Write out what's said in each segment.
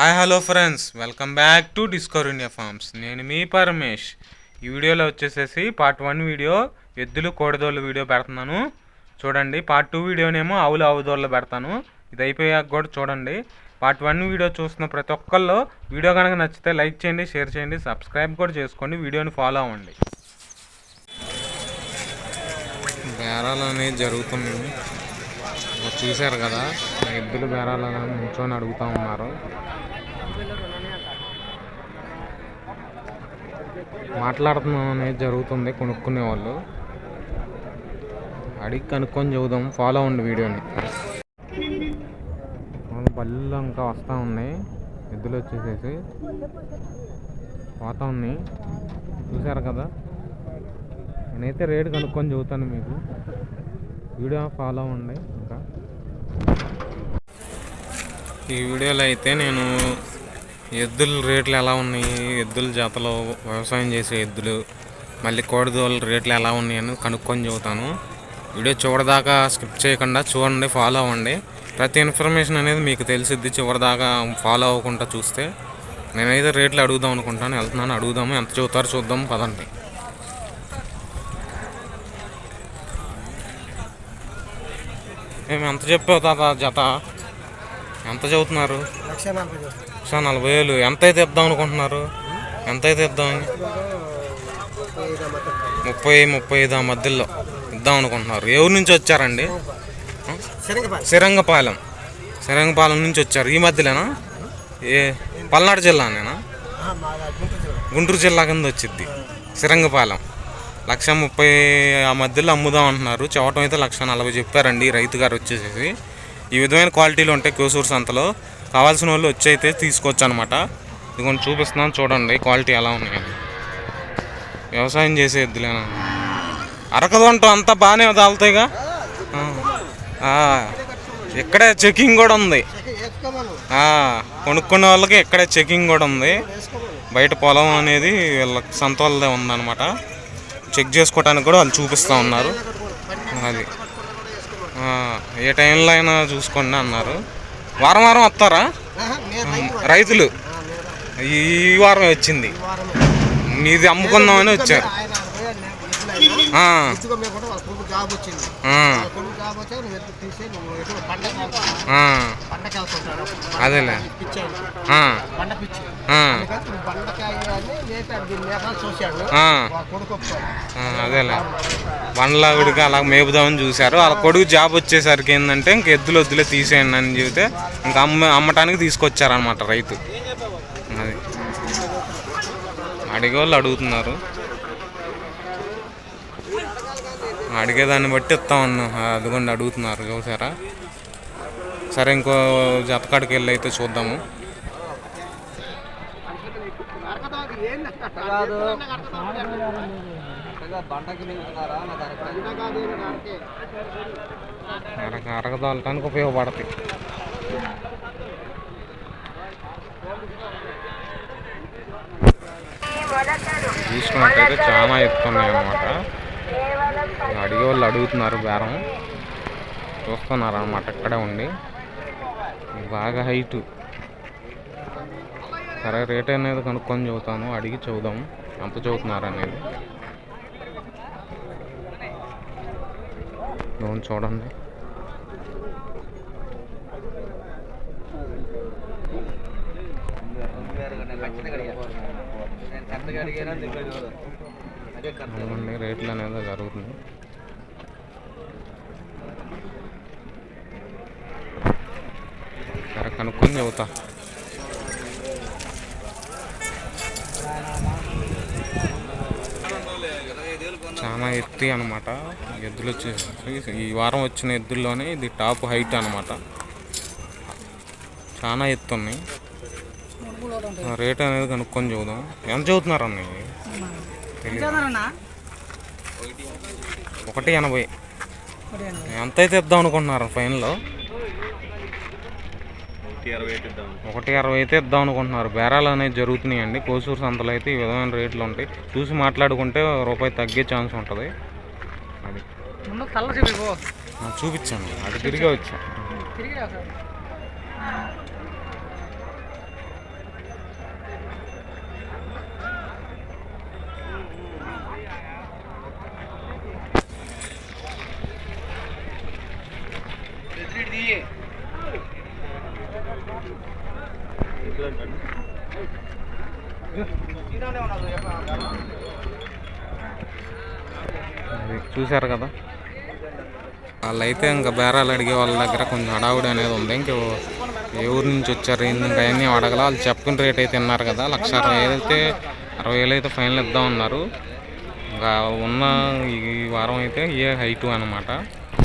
Hi hello friends. Welcome back to Discover India Farms. నేను మీ పరమేష్. ఈ వీడియోలో వచ్చేసేసి పార్ట్ వన్ వీడియో ఎద్దులు కోడిదోళ్ళ వీడియో పెడుతున్నాను. చూడండి పార్ట్ టూ వీడియోనేమో ఆవులు ఆవుదోళ్ళు పెడతాను. ఇది అయిపోయాక కూడా చూడండి. పార్ట్ వన్ వీడియో చూస్తున్న ప్రతి ఒక్కళ్ళు వీడియో కనుక నచ్చితే లైక్ చేయండి షేర్ చేయండి సబ్స్క్రైబ్ కూడా చేసుకోండి వీడియోని ఫాలో అవ్వండి. బేరాలు అనేవి జరుగుతున్నాయి చూశారు కదా ఎద్దులు బేరాలు అని నిల్చొని అడుగుతూ ఉన్నారు. మాట్లాడుతున్నాం అనేది జరుగుతుంది కొనుక్కునే వాళ్ళు. అడిగి కనుక్కొని చెబుదాం. ఫాలో అవ్వండి వీడియోని. బళ్ళు ఇంకా వస్తూ ఉన్నాయి. ఎద్దులు వచ్చేసేసి. పోతా ఉన్నాయి. చూశారు కదా? నేనైతే రేట్ కనుక్కొని చెబుతాను మీకు. వీడియో ఫాలో అవ్వండి ఇంకా. ఈ వీడియోలో అయితే నేను ఎద్దుల రేట్లు ఎలా ఉన్నాయి? ఎద్దుల జాతలో వ్యవసాయం చేసే ఎద్దులు మళ్ళీ కోడిదోళ్ళ రేట్లు ఎలా ఉన్నాయని కనుక్కొని చెబుతాను. వీడియో చివరిదాకా స్కిప్ చేయకుండా చూడండి ఫాలో అవ్వండి. ప్రతి ఇన్ఫర్మేషన్ అనేది మీకు తెలిసిద్ది చివరిదాకా ఫాలో అవ్వకుండా చూస్తే. నేనైతే రేట్లు అడుగుదాం అనుకుంటాను వెళ్తున్నాను అడుగుదాము ఎంత చెబుతారో చూద్దాం పదండి. మేము ఎంత చెప్పావు తాత జత? ఎంత చెబుతున్నారు? లక్ష నలభై వేలు. ఎంత అయితే ఇద్దాం అనుకుంటున్నారు? ఎంత అయితే ఇద్దాం? ముప్పై. ముప్పై ఐదు ఆ మధ్యలో ఇద్దాం అనుకుంటున్నారు. ఎవరి నుంచి వచ్చారండి. సిరంగపాలెం సిరంగపాలెం నుంచి వచ్చారు. ఈ మధ్యలోనా? ఏ? పల్నాడు జిల్లానేనా? గుంటూరు జిల్లా. కింద వచ్చింది సిరంగపాలెం లక్ష ముప్పై ఆ మధ్యలో అమ్ముదాం అంటున్నారు. చవటం అయితే లక్ష నలభై చెప్పారండి. రైతు గారు వచ్చేసేసి. ఈ విధమైన క్వాలిటీలు ఉంటాయి కోసూరు సంతలో. కావాల్సిన వాళ్ళు వచ్చి అయితే తీసుకోవచ్చు అనమాట ఇది కొంచెం చూపిస్తున్నాను చూడండి క్వాలిటీ ఎలా ఉన్నాయని వ్యవసాయం చేసే ఎద్దులేనా అరకదంటూ అంతా బాగానే తాగుతాయిగా ఇక్కడే చెకింగ్ కూడా ఉంది. కొనుక్కునే వాళ్ళకి ఇక్కడే చెకింగ్ కూడా ఉంది. బయట పొలం అనేది వీళ్ళ సొంత వాళ్ళదే ఉందన్నమాట. చెక్ చేసుకోవడానికి కూడా వాళ్ళు చూపిస్తూ ఉన్నారు. అది. ఏ టైంలో అయినా చూసుకోండి అన్నారు. వారం వారం వస్తారా. రైతులు ఈ వారం వచ్చింది. మీది అమ్ముకుందామని వచ్చారు. ఆయన నువ్వు ఎత్తు తీసి నువ్వు ఎటు పండగ అదేలే. పిచ్చి పండ పిచ్చి పండకాయ అని మేపాడు దీన్ని మేపాలు చూశాడు కొడుకు అదేలే అలా మేపుదామని చూశారు. వాళ్ళ కొడుకు జాబ్ వచ్చేసరికి ఏంటంటే ఇంక ఎద్దులు వద్దులే తీసేయండి అని చెబితే ఇంకా అమ్మ అమ్మటానికి తీసుకొచ్చారనమాట రైతు. అది. అడిగే వాళ్ళు అడుగుతున్నారు. అడిగేదాన్ని బట్టి ఇస్తామన్నా అదిగోండి అడుగుతున్నారు చూసారా? సరే ఇంకో జతకాడికి వెళ్ళి అయితే చూద్దాము. అరగ అరగదోలటానికి ఉపయోగపడతాయి. చూసుకున్నట్టయితే చాలా ఎత్తున్నాయి అనమాట అడిగే వాళ్ళు అడుగుతున్నారు బేరం. చూస్తున్నారు అనమాట అక్కడే ఉండి. బాగా హైటు. సరే రేట్ అనేది కనుక్కొని చెబుతాను. అడిగి చూద్దాం ఎంత చదువుతున్నారు అనేది. లోన్ చూడండి. అవునండి రేట్లు అనేది జరుగుతుంది సరే కనుక్కొని చెబుతా. చాలా ఎత్తి అనమాట ఎద్దులు వచ్చేసి ఈ వారం వచ్చిన ఎద్దుల్లోనే ఇది టాప్ హైట్ అనమాట చాలా ఎత్తు ఉన్నాయి రేట్ అనేది కనుక్కొని చూద్దాం ఎంత చదువుతున్నారు అన్న ఒకటి ఎనభై. ఎంత అయితే ఇద్దాం అనుకుంటున్నారు ఫైనల్లో ఒకటి అరవై అయితే ఇద్దాం అనుకుంటున్నారు. బేరాలు అనేవి జరుగుతున్నాయండి. కోసూరు సంతలో అయితే ఈ విధమైన రేట్లు ఉంటాయి. చూసి మాట్లాడుకుంటే రూపాయి తగ్గే ఛాన్స్ ఉంటుంది. అది. చూపించాను అది తిరిగి వచ్చా తిరిగి అది చూశారు కదా? వాళ్ళైతే ఇంకా బేరాలు అడిగే వాళ్ళ దగ్గర కొంచెం హడావుడి అనేది ఉంది. ఇంక ఏ ఊరు నుంచి వచ్చారు ఏంది ఇంకా అవన్నీ అడగల. వాళ్ళు చెప్పుకుని రేట్ అయితే ఉన్నారు కదా. లక్ష అరవై అయితే అరవై వేలు అయితే ఫైనల్ ఇద్దాం ఉన్నారు ఇంకా ఉన్న ఈ వారం అయితే ఏ హైటు అనమాట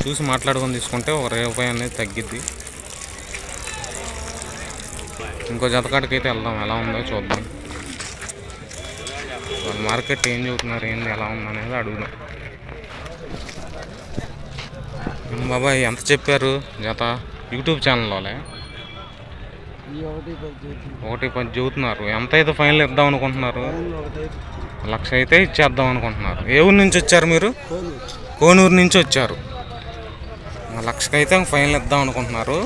చూసి మాట్లాడుకొని తీసుకుంటే ఒక రూపాయి అనేది తగ్గిద్ది. ఇంకో జతకాడికి అయితే వెళ్దాం. ఎలా ఉందో చూద్దాం. వాళ్ళ మార్కెట్ ఏం చెబుతున్నారు ఏంది ఎలా ఉందనేది అడుగుదాం. బాబాయ్ ఎంత చెప్పారు జత యూట్యూబ్ ఛానల్లోనే ఒకటి పది చెబుతున్నారు ఎంత అయితే ఫైనల్ ఇద్దాం అనుకుంటున్నారు? లక్ష అయితే ఇచ్చేద్దాం అనుకుంటున్నారు. ఏ ఊరు నుంచి వచ్చారు మీరు? కోనూరు నుంచి వచ్చారు. లక్షకైతే లక్షకి అయితే ఫైనల్ ఇద్దాం అనుకుంటున్నారు.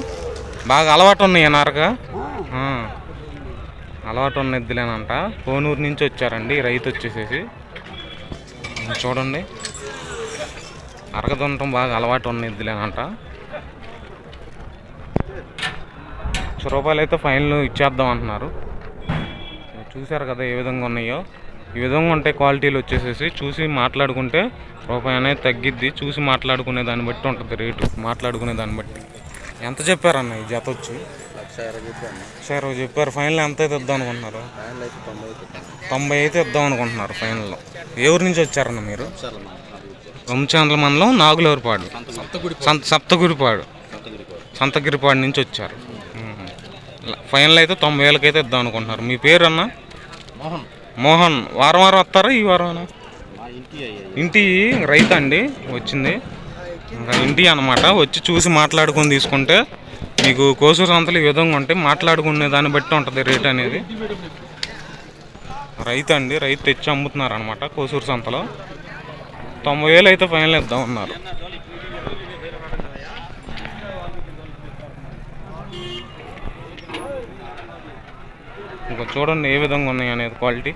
బాగా అలవాటు ఉన్నాయి నారగా? అలవాటు ఉన్న ఎద్దులేనంట కోనూరు నుంచి వచ్చారండి రైతు వచ్చేసేసి. చూడండి. అరగదుండటం బాగా అలవాటు ఉన్న ఎద్దులేనంట లక్ష రూపాయలు అయితే ఫైనల్ ఇచ్చేద్దాం అంటున్నారు. చూశారు కదా ఏ విధంగా ఉన్నాయో. ఈ విధంగా ఉంటాయి క్వాలిటీలు వచ్చేసేసి చూసి మాట్లాడుకుంటే రూపాయి అనేది తగ్గిద్ది. చూసి మాట్లాడుకునే దాన్ని బట్టి ఉంటుంది రేటు. మాట్లాడుకునే దాన్ని బట్టి. ఎంత చెప్పారన్న ఈ జత వచ్చి? లక్ష ఇరవై చెప్పారు. ఫైనల్ ఎంత అయితే ఇద్దాం అనుకుంటున్నారు? తొంభై అయితే ఇద్దాం. అనుకుంటున్నారు ఫైనల్లో ఏ ఊరు నుంచి వచ్చారన్న మీరు? వంశాంధ్ర మండలం నాగులూరుపాడు. సప్తగిరిపాడు సంతగిరిపాడు నుంచి వచ్చారు. ఫైనల్ అయితే తొంభై వేలకి అయితే ఇద్దాం అనుకుంటున్నారు. మీ పేరు అన్న మోహన్. మోహన్. వారం వారం వస్తారా ఈ వారం? ఇంటి రైతు అండి వచ్చింది. ఇంకా ఇంటి అన్నమాట. వచ్చి చూసి మాట్లాడుకొని తీసుకుంటే మీకు కోసూరు సంతలు ఈ విధంగా ఉంటే మాట్లాడుకునే దాన్ని బట్టి ఉంటుంది రేట్ అనేది. రైతు అండి రైతు తెచ్చి అమ్ముతున్నారు అనమాట కోసూరు సంతలో. తొంభై వేలు అయితే ఫైనల్ ఇద్దాం అన్నారు ఇంకా చూడండి ఏ విధంగా ఉన్నాయి అనేది క్వాలిటీ.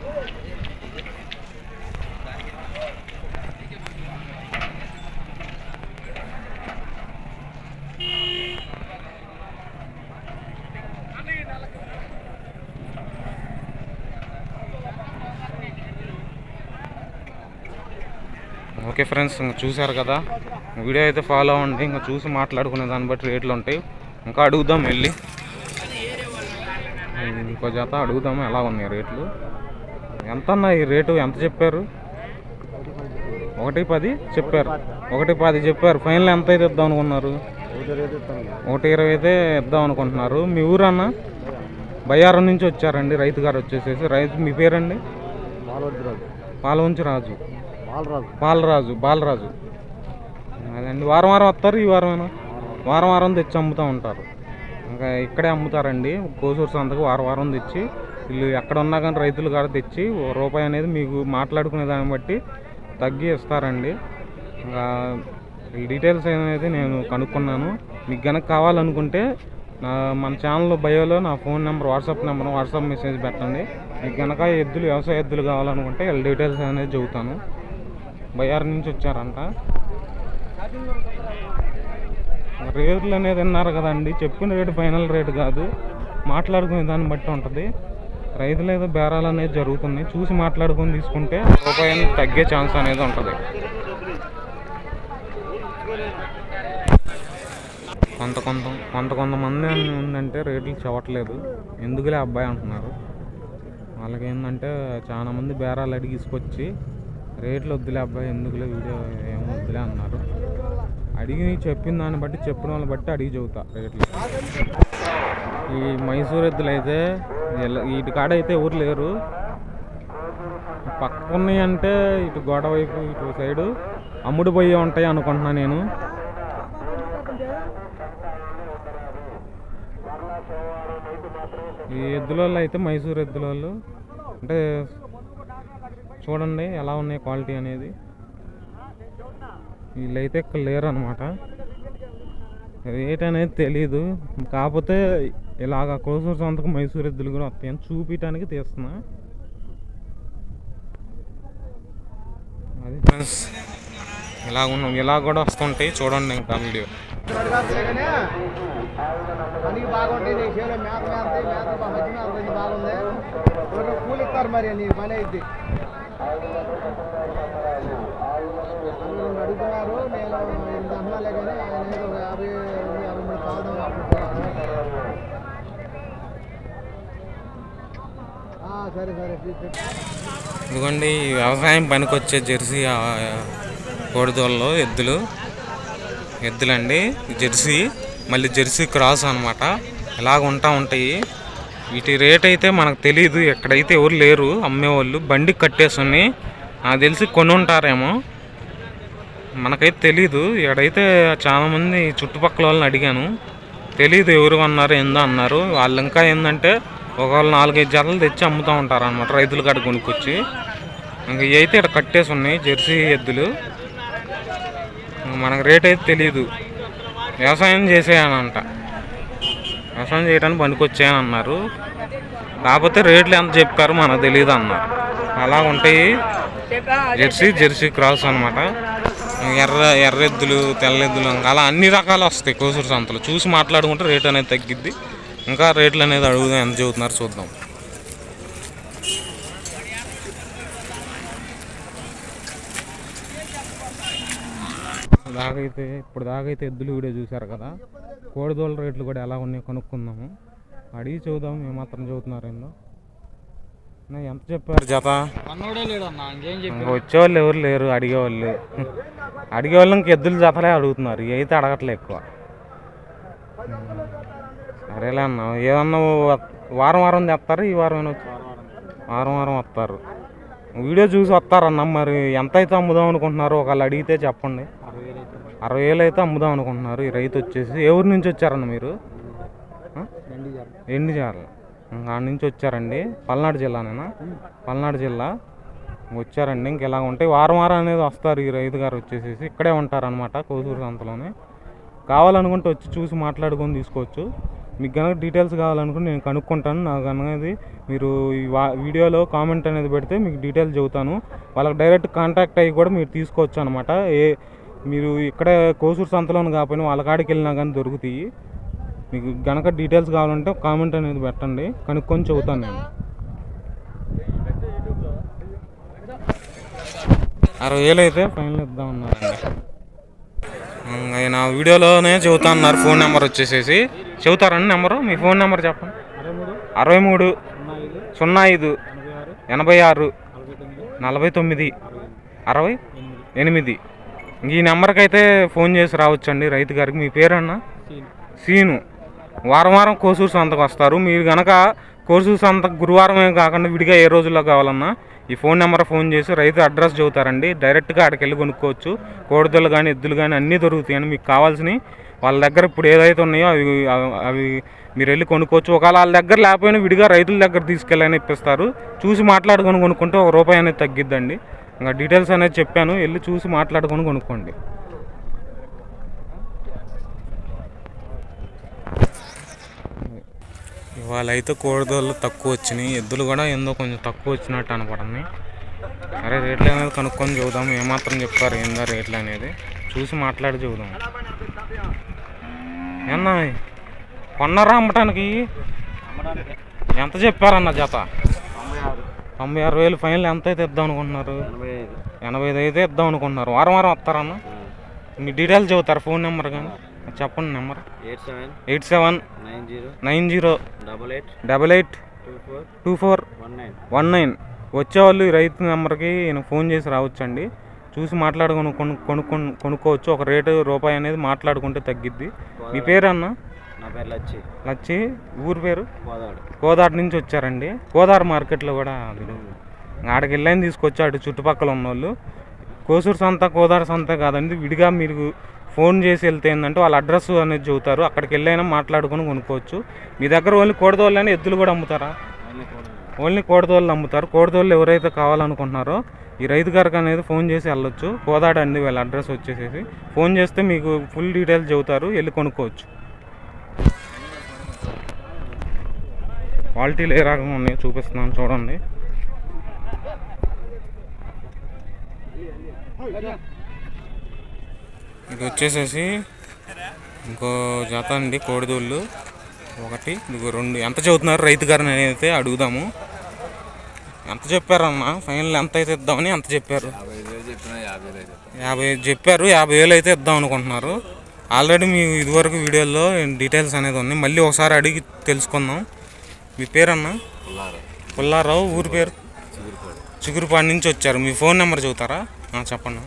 ఓకే ఫ్రెండ్స్ ఇంకా చూశారు కదా? వీడియో అయితే ఫాలో అవ్వండి. ఇంకా చూసి మాట్లాడుకునే దాన్ని బట్టి రేట్లు ఉంటాయి. ఇంకా అడుగుదాం వెళ్ళి. ఇంకో జత అడుగుదాము ఎలా ఉన్నాయి రేట్లు? ఎంత అన్న ఈ రేటు? ఎంత చెప్పారు? ఒకటి పది చెప్పారు. ఒకటి పది చెప్పారు. ఫైనల్ ఎంత అయితే ఇద్దాం అనుకున్నారు? ఒకటి ఇరవై అయితే ఇద్దాం అనుకుంటున్నారు. మీ ఊరు అన్న బయ్యారం నుంచి వచ్చారండి. రైతు గారు వచ్చేసేసి. రైతు మీ పేరండి? పాలవంచి రాజు. బాలరాజు. బాలరాజు అదండి. వారం వారం వస్తారు ఈ వారం వారం వారం తెచ్చి అమ్ముతూ ఉంటారు. ఇంకా ఇక్కడే అమ్ముతారండి. కోసూరు సంతకు వారం వారం తెచ్చి వీళ్ళు ఎక్కడ ఉన్నా కానీ రైతులు కాడ తెచ్చి ఓ రూపాయి అనేది మీకు మాట్లాడుకునే దాన్ని బట్టి తగ్గి ఇస్తారండి. ఇంకా ఈ డీటెయిల్స్ అనేది నేను కనుక్కున్నాను. మీకు కనుక కావాలనుకుంటే నా మన ఛానల్ బయోలో నా phone number WhatsApp number WhatsApp message పెట్టండి. మీకు కనుక ఎద్దులు వ్యవసాయ ఎద్దులు కావాలనుకుంటే వీళ్ళ డీటెయిల్స్ అనేది చెబుతాను. బయ్యారు నుంచి వచ్చారంట. రేట్లు అనేది విన్నారు కదండి. చెప్పిన రేటు ఫైనల్ రేటు కాదు. మాట్లాడుకునే దాన్ని బట్టి ఉంటుంది. రైతులు ఏదో బేరాలు అనేది జరుగుతున్నాయి. చూసి మాట్లాడుకొని తీసుకుంటే రూపాయి తగ్గే ఛాన్స్ అనేది ఉంటుంది. కొంత కొంత కొంత కొంతమంది అని ఉందంటే రేట్లు చెప్పట్లేదు ఎందుకులే అబ్బాయి అంటున్నారు. వాళ్ళకి ఏంటంటే చాలామంది బేరాలు అడిగి తీసుకొచ్చి రేట్లు వద్దులే అబ్బాయి ఎందుకులే వీడియో ఏం వద్దులే అన్నారు. అడిగి చెప్పిన దాన్ని బట్టి చెప్పిన వాళ్ళని బట్టి అడిగి చెబుతా రేట్లు. ఈ మైసూర్ ఎద్దులు అయితే వీటి కాడ అయితే ఎవరు లేరు. పక్క అంటే ఇటు గోడ వైపు ఇటు సైడు అమ్ముడు పోయి ఉంటాయి అనుకుంటున్నా నేను. ఈ ఎద్దులలో అయితే మైసూర్ వాళ్ళు అంటే చూడండి ఎలా ఉన్నాయి క్వాలిటీ అనేది. వీళ్ళైతే ఇక్కడ లేరు అనమాట రేట్ అనేది తెలీదు. కాకపోతే ఇలాగ కోసూరు సంతకు మైసూర్ ఎద్దులు కూడా వస్తాయని చూపించడానికి తీస్తున్నా. అది ఫ్రెండ్స్ ఇలా ఉన్నాం ఇలా కూడా వస్తుంటాయి. చూడండి ఇంకా వీడియో. పనికి అడుగుతున్నారు నేను ఎనిమిది కానీ ఆయన ఏదో ఒక యాభై యాభై మూడు కావడం సరే సరే ఇదిగోండి వ్యవసాయం పనికి వచ్చే జెర్సీ కోడిదోళ్ళు ఎద్దులు. ఎద్దులండి జెర్సీ మళ్ళీ జెర్సీ క్రాస్ అనమాట ఇలాగ ఉంటా ఉంటాయి? వీటి రేట్ అయితే మనకు తెలియదు ఎక్కడైతే ఎవరు లేరు అమ్మేవాళ్ళు బండి కట్టేసుని నాకు తెలిసి కొని ఉంటారేమో మనకైతే తెలీదు ఎక్కడైతే చాలామంది చుట్టుపక్కల వాళ్ళని అడిగాను. తెలీదు ఎవరు అన్నారు ఏందో అన్నారు. వాళ్ళు ఇంకా ఏంటంటే ఒకవేళ నాలుగైదు జతలు తెచ్చి అమ్ముతూ ఉంటారు అనమాట రైతుల కాడ కొనుక్కొచ్చి. ఇంకా అయితే ఇక్కడ కట్టేసి ఉన్నాయి జెర్సీ ఎద్దులు. మనకు రేట్ అయితే తెలియదు వ్యవసాయం చేసేయనంట. వ్యవసాయం చేయడానికి పనికొచ్చాయని అన్నారు. కాకపోతే రేట్లు ఎంత చెప్పారు మనకు తెలియదు అన్నారు. అలా ఉంటాయి జెర్సీ జెర్సీ క్రాస్ అనమాట ఎర్ర ఎర్రెద్దులు తెల్లెద్దులు ఇంకా అలా అన్ని రకాలు వస్తాయి కోసూరు సంతలు. చూసి మాట్లాడుకుంటే రేట్ అనేది తగ్గిద్ది. ఇంకా రేట్లు అనేది అడుగుదాం ఎంత చెబుతున్నారు చూద్దాం. దాకైతే ఇప్పుడు దాకైతే ఎద్దులు వీడియో చూశారు కదా. కోడిదోళ్ళ రేట్లు కూడా ఎలా ఉన్నాయో కనుక్కుందాము. అడిగి చూద్దాం ఏమాత్రం చదువుతున్నారు ఏందో. అన్న, ఎంత చెప్పారు జత? వచ్చేవాళ్ళు ఎవరు లేరు అడిగేవాళ్ళు. అడిగేవాళ్ళు ఇంక ఎద్దులు జతలే అడుగుతున్నారు అయితే అడగట్లే ఎక్కువ. సరేలే అన్న ఏమన్నా వారం వారం తెస్తారు ఈ వారం వచ్చి? వారం వారం వస్తారు వీడియో చూసి వస్తారన్న మరి ఎంత అయితే అమ్ముదాం అనుకుంటున్నారు ఒకళ్ళు అడిగితే చెప్పండి. అరవై వేలు అయితే అమ్ముదాం అనుకుంటున్నారు. ఈ రైతు వచ్చేసి ఎవరి నుంచి వచ్చారన్న మీరు? ఎండి ఎండిజార్ల. ఆడ నుంచి వచ్చారండి. పల్నాడు జిల్లానేనా? పల్నాడు జిల్లా. వచ్చారండి. ఇంక ఇలా ఉంటాయి వారం వారం అనేది వస్తారు ఈ రైతు గారు వచ్చేసేసి. ఇక్కడే ఉంటారనమాట కోసూరు సంతలోనే. కావాలనుకుంటే వచ్చి చూసి మాట్లాడుకొని తీసుకోవచ్చు. మీకు కనుక డీటెయిల్స్ కావాలనుకుంటే నేను కనుక్కుంటాను. నాకు అనేది మీరు ఈ వా- వీడియోలో కామెంట్ అనేది పెడితే మీకు డీటెయిల్స్ చెబుతాను. వాళ్ళకి డైరెక్ట్ కాంటాక్ట్ అయ్యి కూడా మీరు తీసుకోవచ్చు అనమాట ఏ మీరు ఇక్కడే కోసూరు సంతలోని కాకపోయినా వాళ్ళ కాడికి వెళ్ళినా కానీ దొరుకుతాయి. మీకు గనక డీటెయిల్స్ కావాలంటే కామెంట్ అనేది పెట్టండి. కనుక్కొని చెబుతాను నేను. అరవై వేలు అయితే ఫైనల్ ఇద్దాం అన్నారండి. ఆయన వీడియోలోనే చెబుతా అన్నారు. ఫోన్ నెంబర్ వచ్చేసేసి. చెబుతారండి నెంబరు మీ ఫోన్ నెంబర్ చెప్పండి. అరవై మూడు సున్నా ఐదు ఎనభై ఆరు నలభై తొమ్మిది అరవై ఎనిమిది. ఈ నెంబర్కి అయితే ఫోన్ చేసి రావచ్చండి. రైతు గారికి మీ పేరన్నా? సీను. వారం వారం కోసూరు సంతకు వస్తారు. మీరు గనక కోసూరు సంత గురువారమే కాకుండా విడిగా ఏ రోజుల్లో కావాలన్నా ఈ ఫోన్ నెంబర్ ఫోన్ చేసి రైతు అడ్రస్ చెబుతారండి. డైరెక్ట్గా అక్కడికి వెళ్ళి కొనుక్కోవచ్చు. కోడిదలు కానీ ఎద్దులు కానీ అన్నీ దొరుకుతాయండి. మీకు కావాల్సినవి వాళ్ళ దగ్గర ఇప్పుడు ఏదైతే ఉన్నాయో అవి అవి- అవి మీరు వెళ్ళి కొనుక్కోవచ్చు. ఒకవేళ వాళ్ళ దగ్గర లేకపోయినా విడిగా రైతుల దగ్గర తీసుకెళ్ళని ఇప్పిస్తారు. చూసి మాట్లాడుకొని కొనుక్కుంటే ఒక రూపాయి అనేది తగ్గిద్దండి. ఇంకా డీటెయిల్స్ అనేది చెప్పాను. వెళ్ళి చూసి మాట్లాడుకొని కొనుక్కోండి. ఇవాళ అయితే కోడిదోళ్ళు తక్కువ వచ్చినాయి. ఎద్దులు కూడా ఏందో కొంచెం తక్కువ వచ్చినట్టు అనపడింది. సరే రేట్లు అనేది కనుక్కొని చూద్దాం. ఏమాత్రం చెప్తారు ఏందో రేట్లు అనేది. చూసి మాట్లాడి చూద్దాం. ఏమన్నా కొన్నారా అమ్మటానికి? ఎంత చెప్పారన్న జత? తొంభై ఆరు వేలు ఫైనల్ ఎంత అయితే ఇద్దాం అనుకుంటున్నారు? ఎనభై ఐదు. అయితే ఇద్దాం అనుకుంటున్నారు. వారం వారం వస్తారన్న? మీ డీటెయిల్స్ చెబుతారు ఫోన్ నెంబర్ కానీ. చెప్పండి number. Eight seven eight seven nine zero nine zero double eight double eight two four two four one nine. One nine. వచ్చేవాళ్ళు ఈ రైతు నెంబర్కి ఈయన ఫోన్ చేసి రావచ్చండి. చూసి మాట్లాడుకొని కొను కొనుక్కొని కొనుక్కోవచ్చు. ఒక రేటు రూపాయి అనేది మాట్లాడుకుంటే తగ్గిద్ది. మీ పేరు అన్న నా పేరు లచ్చి. ఊరి పేరు? కోదాడ నుంచి వచ్చారండి. కోదాడ మార్కెట్లో కూడా ఆడికి వెళ్ళని తీసుకొచ్చి అటు చుట్టుపక్కల ఉన్నోళ్ళు. కోసూరు సంత కోదాడ సంత కాదండి. విడిగా మీరు ఫోన్ చేసి వెళ్తే ఏంటంటే వాళ్ళ అడ్రస్ అనేది చెబుతారు. అక్కడికి వెళ్ళైనా మాట్లాడుకొని కొనుక్కోవచ్చు. మీ దగ్గర ఓన్లీ కోడదోళ్ళని ఎద్దులు కూడా అమ్ముతారా? ఓన్లీ కోడదోళ్ళు. అమ్ముతారు. కోడదోళ్ళు ఎవరైతే కావాలనుకుంటున్నారో ఈ రైతు గారికి అనేది ఫోన్ చేసి వెళ్ళొచ్చు. కోదాడ అండి వాళ్ళ అడ్రస్ వచ్చేసేసి. ఫోన్ చేస్తే మీకు ఫుల్ డీటెయిల్స్ చెబుతారు. వెళ్ళి కొనుక్కోవచ్చు. క్వాలిటీలు ఏ రకంగా ఉన్నాయో చూపిస్తున్నాను చూడండి. ఇది వచ్చేసేసి ఇంకో జత అండి కోడిదూళ్ళు. ఒకటి ఇదిగో రెండు. ఎంత చదువుతున్నారు రైతు గారిని అయితే అడుగుదాము. ఎంత చెప్పారన్న? ఫైనల్ ఎంత అయితే ఇద్దామని ఎంత చెప్పారు? యాభై ఐదు యాభై చెప్పారు యాభై వేలు అయితే ఇద్దాం అనుకుంటున్నారు. ఆల్రెడీ మీ ఇదివరకు వీడియోలో డీటెయిల్స్ అనేది ఉంది మళ్ళీ ఒకసారి అడిగి తెలుసుకుందాం. మీ పేరన్న? పుల్లారు పుల్లారావు ఊరి పేరు? చిగురుపాడు. నుంచి వచ్చారు. మీ ఫోన్ నెంబర్ చెబుతారా? చెప్పండి.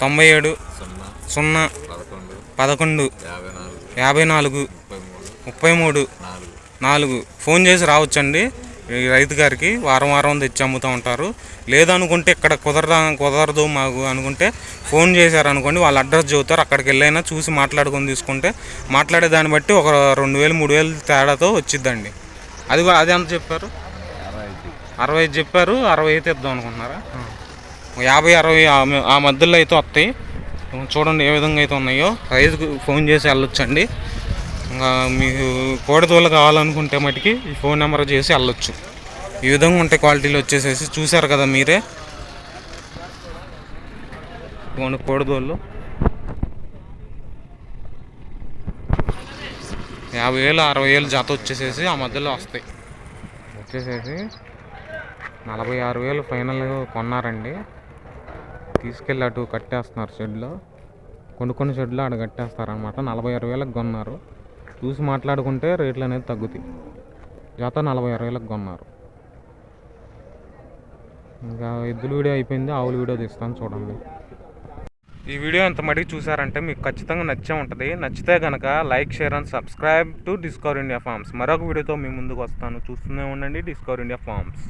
తొంభై ఏడు. సున్నా. పదకొండు. యాభై నాలుగు. ముప్పై మూడు. నాలుగు. ఫోన్ చేసి రావచ్చండి. రైతు గారికి వారం వారం తెచ్చి అమ్ముతూ ఉంటారు. లేదనుకుంటే ఇక్కడ కుదరదా కుదరదు మాకు అనుకుంటే ఫోన్ చేశారనుకోండి వాళ్ళ అడ్రస్ చెబుతారు. అక్కడికి వెళ్ళైనా చూసి మాట్లాడుకొని తీసుకుంటే మాట్లాడే దాన్ని బట్టి ఒక రెండు వేలు మూడు వేలు తేడాతో వచ్చిద్దండి. అది కూడా అది ఎంత చెప్పారు? అరవై ఐదు చెప్పారు అరవై అయితే ఇద్దాం అనుకుంటున్నారా? యాభై అరవై ఆ మధ్యలో అయితే వస్తాయి. చూడండి ఏ విధంగా అయితే ఉన్నాయో. రైతుకు ఫోన్ చేసి వెళ్ళొచ్చండి. ఇంకా మీకు కోడతోళ్ళు కావాలనుకుంటే మటుకి ఈ ఫోన్ నెంబర్ చేసి వెళ్ళొచ్చు. ఈ విధంగా ఉంటాయి క్వాలిటీలు వచ్చేసేసి చూశారు కదా మీరే. ఇదిగోండి యాభై వేలు అరవై వేలు జత వచ్చేసేసి ఆ మధ్యలో వస్తాయి. వచ్చేసేసి నలభై ఆరు వేలు ఫైనల్ కొన్నారండి. తీసుకెళ్ళి అటు కట్టేస్తున్నారు షెడ్లో. కొన్ని కొన్ని షెడ్లు అక్కడ కట్టేస్తారనమాట నలభై ఆరు వేలకు కొన్నారు. చూసి మాట్లాడుకుంటే రేట్లు అనేది తగ్గుతాయి. జత నలభై ఆరు వేలకు కొన్నారు. ఇంకా ఎద్దుల వీడియో అయిపోయింది. ఆవుల వీడియో తీస్తాను చూడండి. ఈ వీడియో ఎంత మటుకు చూసారంటే మీకు ఖచ్చితంగా నచ్చే ఉంటుంది. నచ్చితే కనుక like share and subscribe to Discover India Farms. మరొక వీడియోతో మీ ముందుకు వస్తాను. చూస్తూనే ఉండండి డిస్కవర్ ఇండియా ఫార్మ్స్.